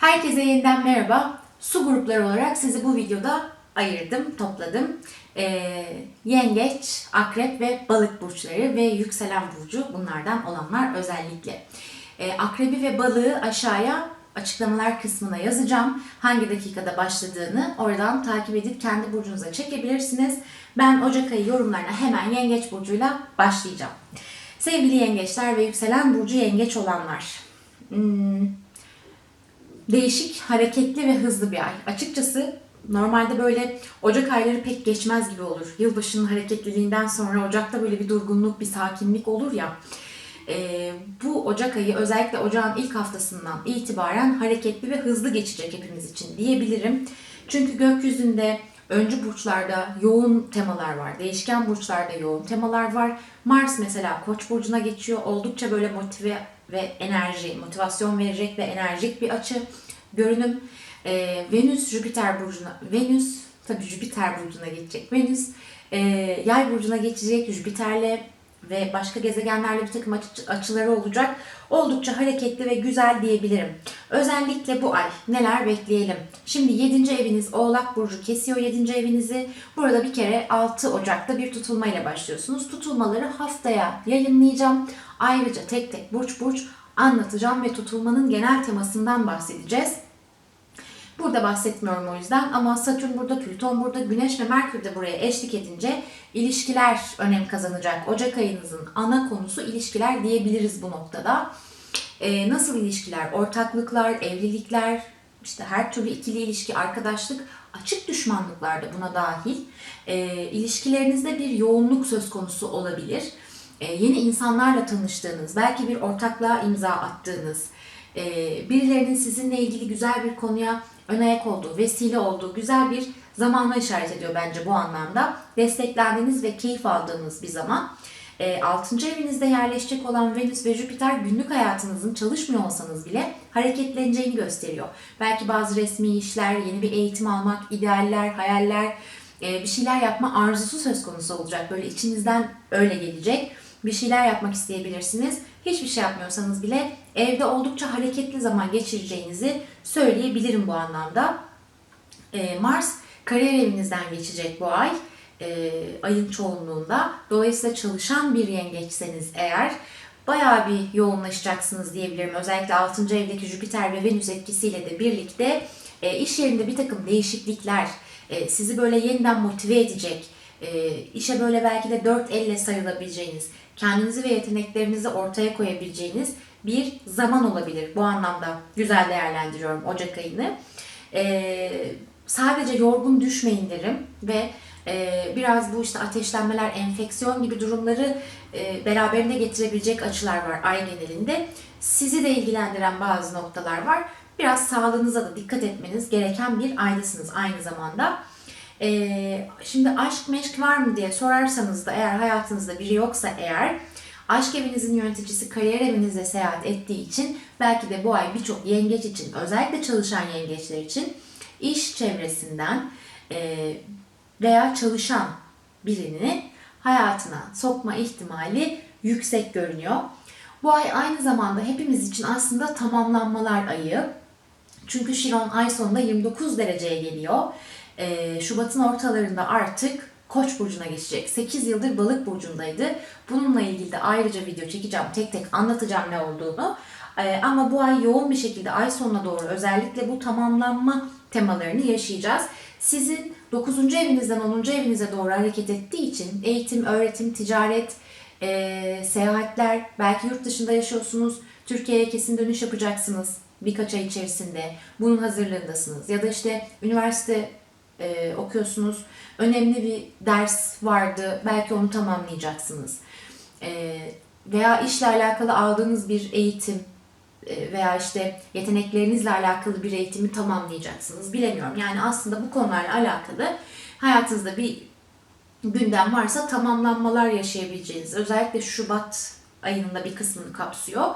Herkese yeniden merhaba. Su grupları olarak sizi bu videoda ayırdım, topladım. Ee, yengeç, akrep ve balık burçları ve yükselen burcu bunlardan olanlar özellikle. Ee, akrebi ve balığı aşağıya açıklamalar kısmına yazacağım. Hangi dakikada başladığını oradan takip edip kendi burcunuza çekebilirsiniz. Ben Ocak ayı yorumlarına hemen yengeç burcuyla başlayacağım. Sevgili yengeçler ve yükselen burcu yengeç olanlar. Hmm, değişik, hareketli ve hızlı bir ay. Açıkçası normalde böyle Ocak ayları pek geçmez gibi olur. Yılbaşının hareketliliğinden sonra Ocak'ta böyle bir durgunluk, bir sakinlik olur ya. Ee, bu Ocak ayı özellikle Ocağın ilk haftasından itibaren hareketli ve hızlı geçecek hepimiz için diyebilirim. Çünkü gökyüzünde öncü burçlarda yoğun temalar var. Değişken burçlarda yoğun temalar var. Mars mesela Koç burcuna geçiyor. Oldukça böyle motive ve enerji, motivasyon verecek ve enerjik bir açı görünüm. Ee, Venüs Jüpiter burcuna, Venüs tabii Jüpiter burcuna geçecek. Venüs e, Yay burcuna geçecek. Jüpiter'le ve başka gezegenlerle bir takım açı- açıları olacak. Oldukça hareketli ve güzel diyebilirim. Özellikle bu ay neler bekleyelim? Şimdi 7. eviniz Oğlak Burcu kesiyor 7. evinizi. Burada bir kere 6 Ocak'ta bir tutulmayla başlıyorsunuz. Tutulmaları haftaya yayınlayacağım. Ayrıca tek tek burç burç anlatacağım ve tutulmanın genel temasından bahsedeceğiz. Burada bahsetmiyorum o yüzden ama Satürn burada, Plüton burada, Güneş ve Merkür de buraya eşlik edince ilişkiler önem kazanacak. Ocak ayınızın ana konusu ilişkiler diyebiliriz bu noktada. Ee, nasıl ilişkiler? Ortaklıklar, evlilikler, işte her türlü ikili ilişki, arkadaşlık, açık düşmanlıklar da buna dahil. Ee, ilişkilerinizde bir yoğunluk söz konusu olabilir. Ee, yeni insanlarla tanıştığınız, belki bir ortaklığa imza attığınız, e, birilerinin sizinle ilgili güzel bir konuya ön ayak olduğu, vesile olduğu güzel bir zamana işaret ediyor bence bu anlamda. Desteklendiğiniz ve keyif aldığınız bir zaman. E, 6. evinizde yerleşecek olan Venüs ve Jüpiter günlük hayatınızın çalışmıyor olsanız bile hareketleneceğini gösteriyor. Belki bazı resmi işler, yeni bir eğitim almak, idealler, hayaller, e, bir şeyler yapma arzusu söz konusu olacak. Böyle içinizden öyle gelecek. Bir şeyler yapmak isteyebilirsiniz. Hiçbir şey yapmıyorsanız bile evde oldukça hareketli zaman geçireceğinizi söyleyebilirim bu anlamda. E, Mars kariyer evinizden geçecek bu ay. E, ayın çoğunluğunda. Dolayısıyla çalışan bir yengeçseniz eğer bayağı bir yoğunlaşacaksınız diyebilirim. Özellikle 6. evdeki Jüpiter ve Venüs etkisiyle de birlikte e, iş yerinde bir takım değişiklikler, e, sizi böyle yeniden motive edecek, e, işe böyle belki de dört elle sarılabileceğiniz, kendinizi ve yeteneklerinizi ortaya koyabileceğiniz bir zaman olabilir. Bu anlamda güzel değerlendiriyorum Ocak ayını. E, sadece yorgun düşmeyin derim ve e, biraz bu işte ateşlenmeler, enfeksiyon gibi durumları e, beraberinde getirebilecek açılar var ay genelinde. Sizi de ilgilendiren bazı noktalar var. Biraz sağlığınıza da dikkat etmeniz gereken bir aydasınız aynı zamanda. E, şimdi aşk meşk var mı diye sorarsanız da eğer hayatınızda biri yoksa eğer aşk evinizin yöneticisi kariyer evinizde seyahat ettiği için belki de bu ay birçok yengeç için özellikle çalışan yengeçler için iş çevresinden e, veya çalışan birini hayatına sokma ihtimali yüksek görünüyor. Bu ay aynı zamanda hepimiz için aslında tamamlanmalar ayı. Çünkü Şiron ay sonunda 29 dereceye geliyor. Ee, Şubat'ın ortalarında artık Koç burcuna geçecek. 8 yıldır Balık burcundaydı. Bununla ilgili de ayrıca video çekeceğim. Tek tek anlatacağım ne olduğunu. Ee, ama bu ay yoğun bir şekilde ay sonuna doğru özellikle bu tamamlanma temalarını yaşayacağız. Sizin 9. evinizden 10. evinize doğru hareket ettiği için eğitim, öğretim, ticaret, e, seyahatler, belki yurt dışında yaşıyorsunuz, Türkiye'ye kesin dönüş yapacaksınız birkaç ay içerisinde. Bunun hazırlığındasınız. Ya da işte üniversite e, okuyorsunuz, önemli bir ders vardı, belki onu tamamlayacaksınız. E, veya işle alakalı aldığınız bir eğitim, e, veya işte yeteneklerinizle alakalı bir eğitimi tamamlayacaksınız. Bilemiyorum. Yani aslında bu konularla alakalı hayatınızda bir gündem varsa tamamlanmalar yaşayabileceğiniz, özellikle Şubat ayının da bir kısmını kapsıyor.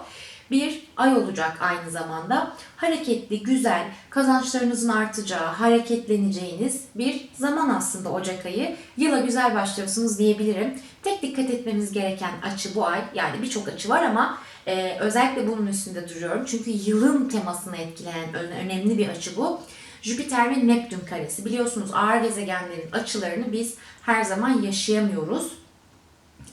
Bir ay olacak aynı zamanda. Hareketli, güzel, kazançlarınızın artacağı, hareketleneceğiniz bir zaman aslında Ocak ayı. Yıla güzel başlıyorsunuz diyebilirim. Tek dikkat etmemiz gereken açı bu ay, yani birçok açı var ama Ee, özellikle bunun üstünde duruyorum. Çünkü yılın temasını etkileyen önemli bir açı bu. Jüpiter ve Neptün karesi. Biliyorsunuz ağır gezegenlerin açılarını biz her zaman yaşayamıyoruz.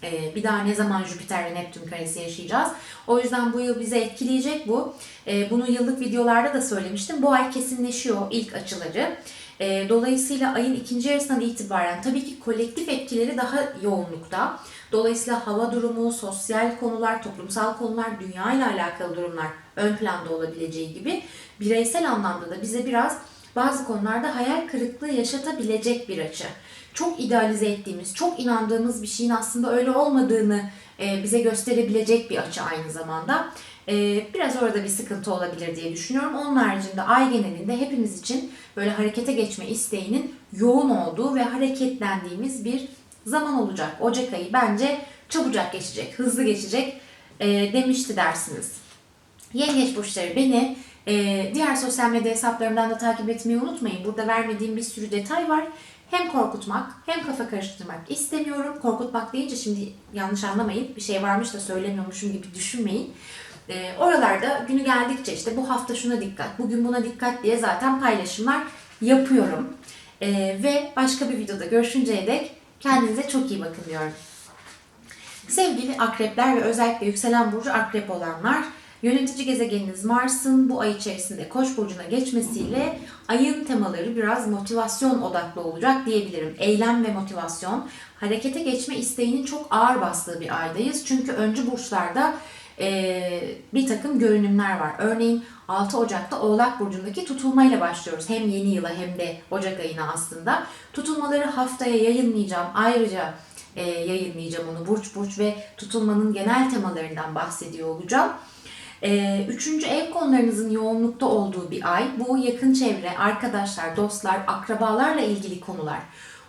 Ee, bir daha ne zaman Jüpiter ve Neptün karesi yaşayacağız. O yüzden bu yıl bize etkileyecek bu. Ee, bunu yıllık videolarda da söylemiştim. Bu ay kesinleşiyor ilk açıları. Ee, dolayısıyla ayın ikinci yarısından itibaren tabii ki kolektif etkileri daha yoğunlukta. Dolayısıyla hava durumu, sosyal konular, toplumsal konular, dünya ile alakalı durumlar ön planda olabileceği gibi bireysel anlamda da bize biraz bazı konularda hayal kırıklığı yaşatabilecek bir açı. Çok idealize ettiğimiz, çok inandığımız bir şeyin aslında öyle olmadığını e, bize gösterebilecek bir açı aynı zamanda. E, biraz orada bir sıkıntı olabilir diye düşünüyorum. Onun haricinde ay genelinde hepimiz için böyle harekete geçme isteğinin yoğun olduğu ve hareketlendiğimiz bir zaman olacak. Ocak ayı bence çabucak geçecek, hızlı geçecek e, demişti dersiniz. Yengeç burçları beni diğer sosyal medya hesaplarımdan da takip etmeyi unutmayın. Burada vermediğim bir sürü detay var. Hem korkutmak hem kafa karıştırmak istemiyorum. Korkutmak deyince şimdi yanlış anlamayın. Bir şey varmış da söylemiyormuşum gibi düşünmeyin. E, oralarda günü geldikçe işte bu hafta şuna dikkat, bugün buna dikkat diye zaten paylaşımlar yapıyorum. E, ve başka bir videoda görüşünceye dek kendinize çok iyi bakın diyorum. Sevgili akrepler ve özellikle yükselen burcu akrep olanlar, yönetici gezegeniniz Mars'ın bu ay içerisinde Koç burcuna geçmesiyle ayın temaları biraz motivasyon odaklı olacak diyebilirim. Eylem ve motivasyon, harekete geçme isteğinin çok ağır bastığı bir aydayız. Çünkü öncü burçlarda eee, bir takım görünümler var. Örneğin 6 Ocak'ta Oğlak Burcu'ndaki tutulmayla başlıyoruz. Hem yeni yıla hem de Ocak ayına aslında. Tutulmaları haftaya yayınlayacağım. Ayrıca e, yayınlayacağım onu. Burç burç ve tutulmanın genel temalarından bahsediyor olacağım. E, üçüncü ev konularınızın yoğunlukta olduğu bir ay. Bu yakın çevre, arkadaşlar, dostlar, akrabalarla ilgili konular.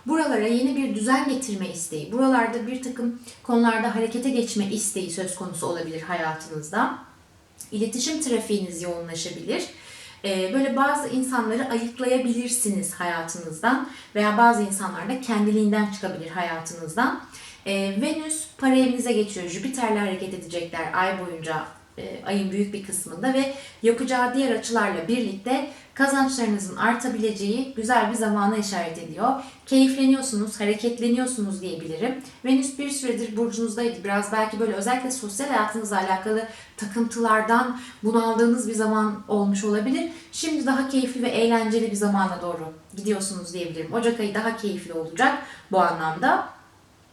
Buralara yeni bir düzen getirme isteği, buralarda bir takım konularda harekete geçme isteği söz konusu olabilir hayatınızda. İletişim trafiğiniz yoğunlaşabilir. Ee, Böyle bazı insanları ayıklayabilirsiniz hayatınızdan veya bazı insanlar da kendiliğinden çıkabilir hayatınızdan. Ee, Venüs para evinize geçiyor. Jüpiter'le hareket edecekler ay boyunca ayın büyük bir kısmında ve yapacağı diğer açılarla birlikte kazançlarınızın artabileceği güzel bir zamana işaret ediyor. Keyifleniyorsunuz, hareketleniyorsunuz diyebilirim. Venüs bir süredir burcunuzdaydı. Biraz belki böyle özellikle sosyal hayatınızla alakalı takıntılardan bunaldığınız bir zaman olmuş olabilir. Şimdi daha keyifli ve eğlenceli bir zamana doğru gidiyorsunuz diyebilirim. Ocak ayı daha keyifli olacak bu anlamda.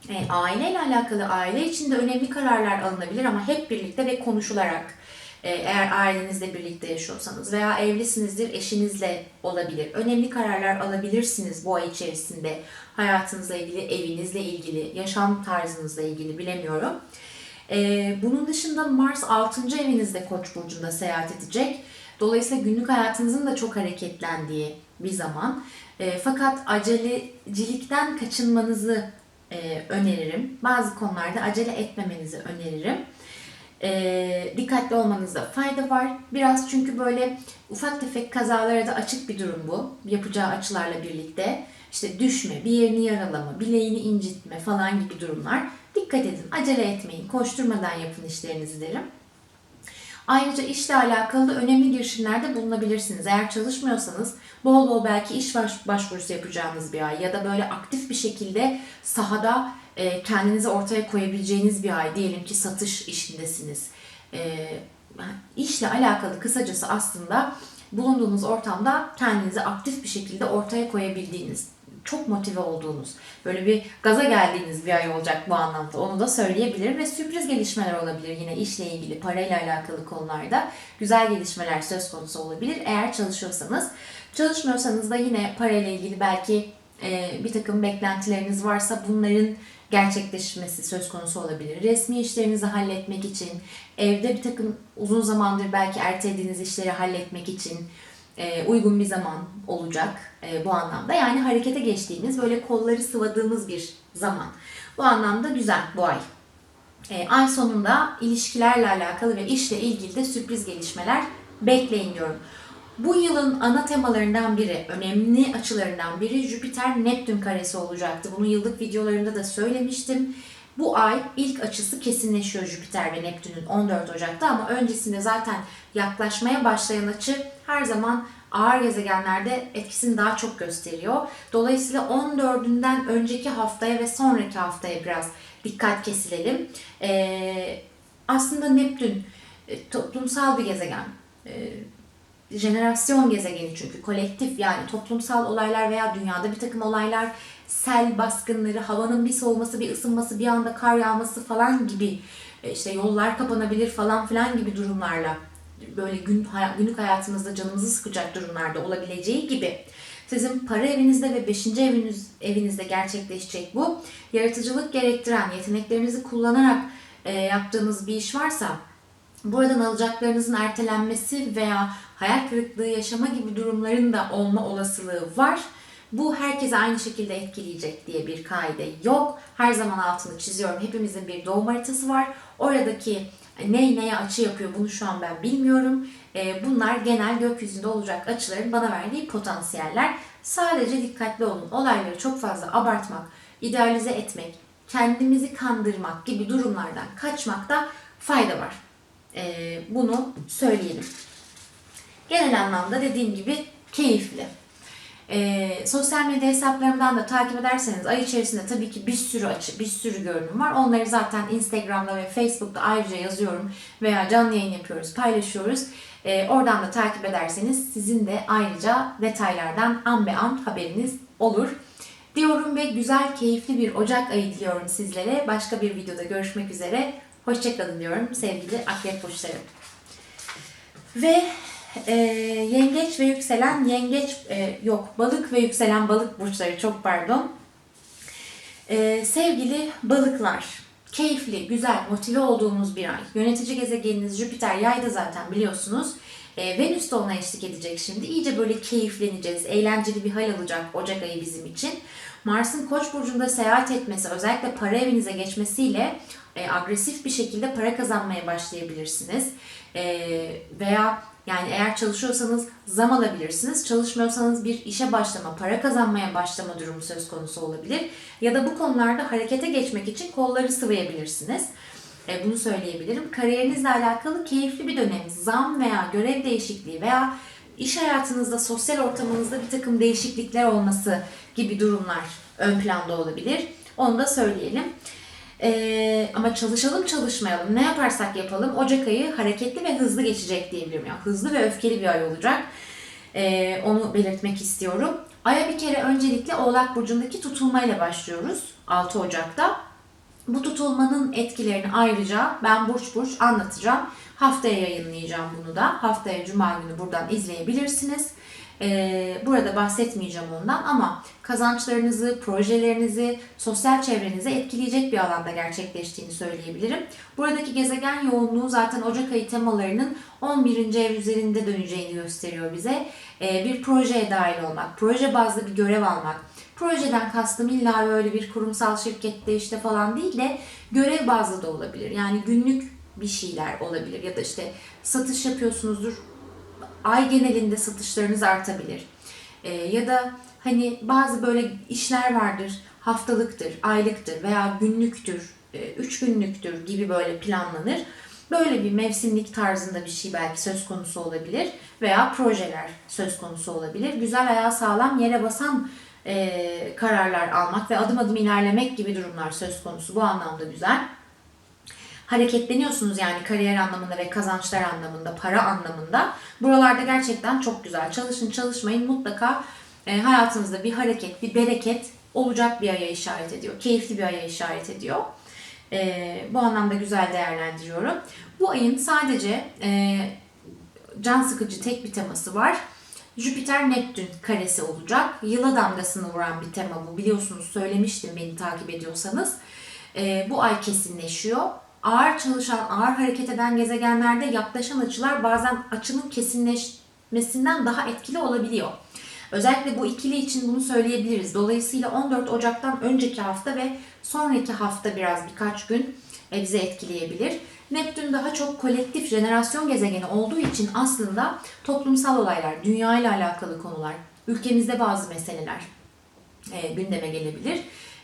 E, aileyle alakalı aile içinde önemli kararlar alınabilir ama hep birlikte ve konuşularak e, eğer ailenizle birlikte yaşıyorsanız veya evlisinizdir eşinizle olabilir. Önemli kararlar alabilirsiniz bu ay içerisinde hayatınızla ilgili, evinizle ilgili, yaşam tarzınızla ilgili bilemiyorum. E, bunun dışında Mars 6. evinizde Koç burcunda seyahat edecek. Dolayısıyla günlük hayatınızın da çok hareketlendiği bir zaman. E, fakat acelecilikten kaçınmanızı e, öneririm. Bazı konularda acele etmemenizi öneririm. E, dikkatli olmanızda fayda var. Biraz çünkü böyle ufak tefek kazalara da açık bir durum bu. Yapacağı açılarla birlikte. İşte düşme, bir yerini yaralama, bileğini incitme falan gibi durumlar. Dikkat edin, acele etmeyin, koşturmadan yapın işlerinizi derim. Ayrıca işle alakalı önemli girişimlerde bulunabilirsiniz. Eğer çalışmıyorsanız bol bol belki iş baş- başvurusu yapacağınız bir ay ya da böyle aktif bir şekilde sahada e, kendinizi ortaya koyabileceğiniz bir ay. Diyelim ki satış işindesiniz. E, işle alakalı kısacası aslında bulunduğunuz ortamda kendinizi aktif bir şekilde ortaya koyabildiğiniz, çok motive olduğunuz, böyle bir gaza geldiğiniz bir ay olacak bu anlamda. Onu da söyleyebilirim ve sürpriz gelişmeler olabilir yine işle ilgili, parayla alakalı konularda güzel gelişmeler söz konusu olabilir eğer çalışıyorsanız. Çalışmıyorsanız da yine parayla ilgili belki e, bir takım beklentileriniz varsa bunların gerçekleşmesi söz konusu olabilir. Resmi işlerinizi halletmek için, evde bir takım uzun zamandır belki ertelediğiniz işleri halletmek için e, uygun bir zaman olacak e, bu anlamda. Yani harekete geçtiğimiz, böyle kolları sıvadığımız bir zaman. Bu anlamda güzel bu ay. E, ay sonunda ilişkilerle alakalı ve işle ilgili de sürpriz gelişmeler bekleyin diyorum. Bu yılın ana temalarından biri, önemli açılarından biri Jüpiter-Neptün karesi olacaktı. Bunu yıllık videolarında da söylemiştim. Bu ay ilk açısı kesinleşiyor Jüpiter ve Neptün'ün 14 Ocak'ta ama öncesinde zaten yaklaşmaya başlayan açı her zaman ağır gezegenlerde etkisini daha çok gösteriyor. Dolayısıyla 14'ünden önceki haftaya ve sonraki haftaya biraz dikkat kesilelim. Ee, aslında Neptün e, toplumsal bir gezegen. Ee, jenerasyon gezegeni çünkü kolektif yani toplumsal olaylar veya dünyada bir takım olaylar sel baskınları, havanın bir soğuması, bir ısınması, bir anda kar yağması falan gibi e, işte yollar kapanabilir falan filan gibi durumlarla böyle gün, günlük hayatımızda canımızı sıkacak durumlarda olabileceği gibi sizin para evinizde ve 5. eviniz, evinizde gerçekleşecek bu. Yaratıcılık gerektiren, yeteneklerinizi kullanarak e, yaptığınız bir iş varsa buradan alacaklarınızın ertelenmesi veya hayal kırıklığı yaşama gibi durumların da olma olasılığı var. Bu herkese aynı şekilde etkileyecek diye bir kaide yok. Her zaman altını çiziyorum. Hepimizin bir doğum haritası var. Oradaki ne neye açı yapıyor bunu şu an ben bilmiyorum. Ee, bunlar genel gökyüzünde olacak açıların bana verdiği potansiyeller. Sadece dikkatli olun. Olayları çok fazla abartmak, idealize etmek, kendimizi kandırmak gibi durumlardan kaçmakta fayda var. Ee, bunu söyleyelim. Genel anlamda dediğim gibi keyifli. Ee, sosyal medya hesaplarımdan da takip ederseniz ay içerisinde tabii ki bir sürü açı, bir sürü görünüm var. Onları zaten Instagram'da ve Facebook'ta ayrıca yazıyorum veya canlı yayın yapıyoruz, paylaşıyoruz. Ee, oradan da takip ederseniz sizin de ayrıca detaylardan an be an haberiniz olur. Diyorum ve güzel, keyifli bir Ocak ayı diliyorum sizlere. Başka bir videoda görüşmek üzere. Hoşçakalın diyorum sevgili akrep burçları. Ve e, yengeç ve yükselen yengeç e, yok balık ve yükselen balık burçları çok pardon. E, sevgili balıklar keyifli, güzel, motive olduğumuz bir ay. Yönetici gezegeniniz Jüpiter yayda zaten biliyorsunuz. E, Venüs de ona eşlik edecek şimdi. İyice böyle keyifleneceğiz. Eğlenceli bir hal alacak Ocak ayı bizim için. Mars'ın Koç burcunda seyahat etmesi, özellikle para evinize geçmesiyle e, agresif bir şekilde para kazanmaya başlayabilirsiniz. E, veya yani eğer çalışıyorsanız zam alabilirsiniz. Çalışmıyorsanız bir işe başlama, para kazanmaya başlama durumu söz konusu olabilir. Ya da bu konularda harekete geçmek için kolları sıvayabilirsiniz. E, bunu söyleyebilirim. Kariyerinizle alakalı keyifli bir dönem. Zam veya görev değişikliği veya iş hayatınızda, sosyal ortamınızda bir takım değişiklikler olması gibi durumlar ön planda olabilir. Onu da söyleyelim. Ee, ama çalışalım çalışmayalım ne yaparsak yapalım Ocak ayı hareketli ve hızlı geçecek diyebilirim. Yani hızlı ve öfkeli bir ay olacak. Ee, onu belirtmek istiyorum. Aya bir kere öncelikle Oğlak Burcu'ndaki tutulmayla başlıyoruz 6 Ocak'ta. Bu tutulmanın etkilerini ayrıca ben burç burç anlatacağım. Haftaya yayınlayacağım bunu da. Haftaya Cuma günü buradan izleyebilirsiniz. Ee, burada bahsetmeyeceğim ondan ama kazançlarınızı, projelerinizi, sosyal çevrenizi etkileyecek bir alanda gerçekleştiğini söyleyebilirim. Buradaki gezegen yoğunluğu zaten Ocak ayı temalarının 11. ev üzerinde döneceğini gösteriyor bize. Ee, bir projeye dahil olmak, proje bazlı bir görev almak, Projeden kastım illa böyle bir kurumsal şirkette işte falan değil de görev bazlı da olabilir. Yani günlük bir şeyler olabilir ya da işte satış yapıyorsunuzdur. Ay genelinde satışlarınız artabilir. Ee, ya da hani bazı böyle işler vardır. Haftalıktır, aylıktır veya günlüktür, e, üç günlüktür gibi böyle planlanır. Böyle bir mevsimlik tarzında bir şey belki söz konusu olabilir veya projeler söz konusu olabilir. Güzel ayağı sağlam yere basan e, kararlar almak ve adım adım ilerlemek gibi durumlar söz konusu. Bu anlamda güzel. Hareketleniyorsunuz yani kariyer anlamında ve kazançlar anlamında, para anlamında. Buralarda gerçekten çok güzel. Çalışın çalışmayın mutlaka e, hayatınızda bir hareket, bir bereket olacak bir aya işaret ediyor. Keyifli bir aya işaret ediyor. E, bu anlamda güzel değerlendiriyorum. Bu ayın sadece e, can sıkıcı tek bir teması var. Jüpiter Neptün karesi olacak. Yıla damgasını vuran bir tema bu. Biliyorsunuz söylemiştim beni takip ediyorsanız. Ee, bu ay kesinleşiyor. Ağır çalışan, ağır hareket eden gezegenlerde yaklaşan açılar bazen açının kesinleşmesinden daha etkili olabiliyor. Özellikle bu ikili için bunu söyleyebiliriz. Dolayısıyla 14 Ocak'tan önceki hafta ve sonraki hafta biraz birkaç gün e, bizi etkileyebilir. Neptün daha çok kolektif jenerasyon gezegeni olduğu için aslında toplumsal olaylar, dünya ile alakalı konular, ülkemizde bazı meseleler e, gündeme gelebilir.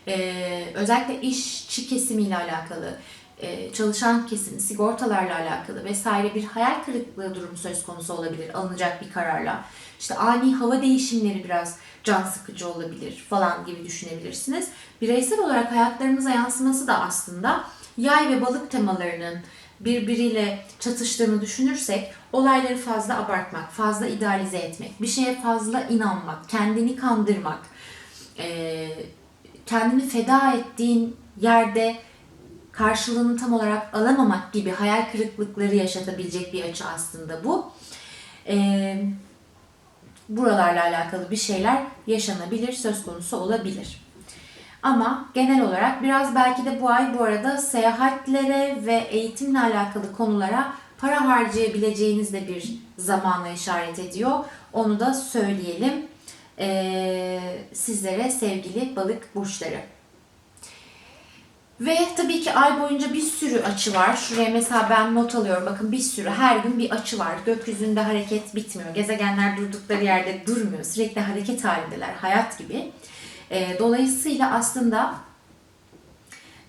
Ee, özellikle işçi kesimiyle alakalı, e, çalışan kesim, sigortalarla alakalı vesaire bir hayal kırıklığı durumu söz konusu olabilir alınacak bir kararla. İşte ani hava değişimleri biraz can sıkıcı olabilir falan gibi düşünebilirsiniz. Bireysel olarak hayatlarımıza yansıması da aslında yay ve balık temalarının birbiriyle çatıştığını düşünürsek olayları fazla abartmak, fazla idealize etmek, bir şeye fazla inanmak, kendini kandırmak, eee, kendini feda ettiğin yerde karşılığını tam olarak alamamak gibi hayal kırıklıkları yaşatabilecek bir açı aslında bu. Eee, buralarla alakalı bir şeyler yaşanabilir, söz konusu olabilir. Ama genel olarak biraz belki de bu ay bu arada seyahatlere ve eğitimle alakalı konulara para harcayabileceğiniz de bir zamana işaret ediyor. Onu da söyleyelim eee, sizlere sevgili balık burçları. Ve tabii ki ay boyunca bir sürü açı var. Şuraya mesela ben not alıyorum. Bakın bir sürü her gün bir açı var. Gökyüzünde hareket bitmiyor. Gezegenler durdukları yerde durmuyor. Sürekli hareket halindeler. Hayat gibi. Ee, dolayısıyla aslında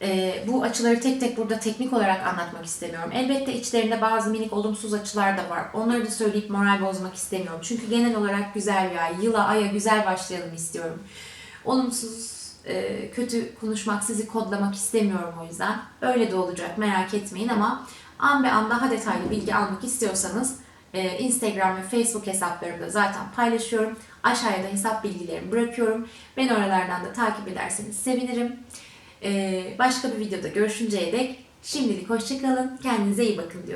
e, bu açıları tek tek burada teknik olarak anlatmak istemiyorum. Elbette içlerinde bazı minik olumsuz açılar da var. Onları da söyleyip moral bozmak istemiyorum. Çünkü genel olarak güzel bir ay. Yıla, aya güzel başlayalım istiyorum. Olumsuz, e, kötü konuşmak, sizi kodlamak istemiyorum o yüzden. Öyle de olacak merak etmeyin ama an be an daha detaylı bilgi almak istiyorsanız e, Instagram ve Facebook hesaplarımda zaten paylaşıyorum. Aşağıya da hesap bilgilerimi bırakıyorum. Beni oralardan da takip ederseniz sevinirim. E, başka bir videoda görüşünceye dek şimdilik hoşçakalın. Kendinize iyi bakın diyorum.